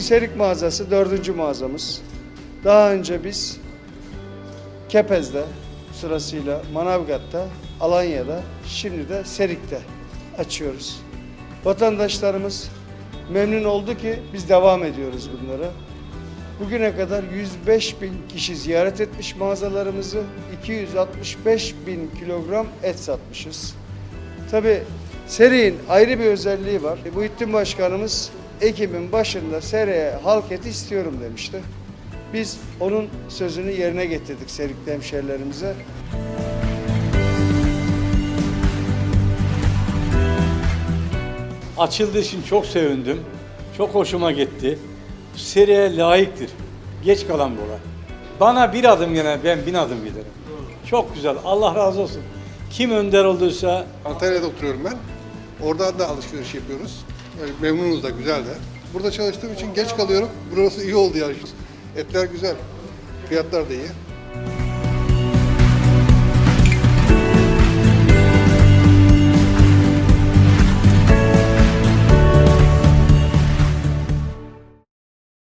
Serik mağazası dördüncü mağazamız. Daha önce biz Kepez'de sırasıyla Manavgat'ta, Alanya'da, şimdi de Serik'te açıyoruz. Vatandaşlarımız memnun oldu ki biz devam ediyoruz bunlara. Bugüne kadar 105 bin kişi ziyaret etmiş mağazalarımızı, 265 bin kilogram et satmışız. Tabi Seri'nin ayrı bir özelliği var. Muhittin Başkanımız Ekim'in başında Seri'ye halk eti istiyorum demişti. Biz onun sözünü yerine getirdik Serikli hemşehrilerimize. Açıldığı için çok sevindim. Çok hoşuma gitti. Seriye layıktır. Geç kalan bu olay. Bana bir adım gene ben bin adım giderim. Çok güzel. Allah razı olsun. Kim önder olduysa Antalya'da oturuyorum ben. Oradan da alışveriş yapıyoruz. Yani memnunuz da, güzel de. Burada çalıştığım için geç kalıyorum. Burası iyi oldu yani. Etler güzel. Fiyatlar da iyi.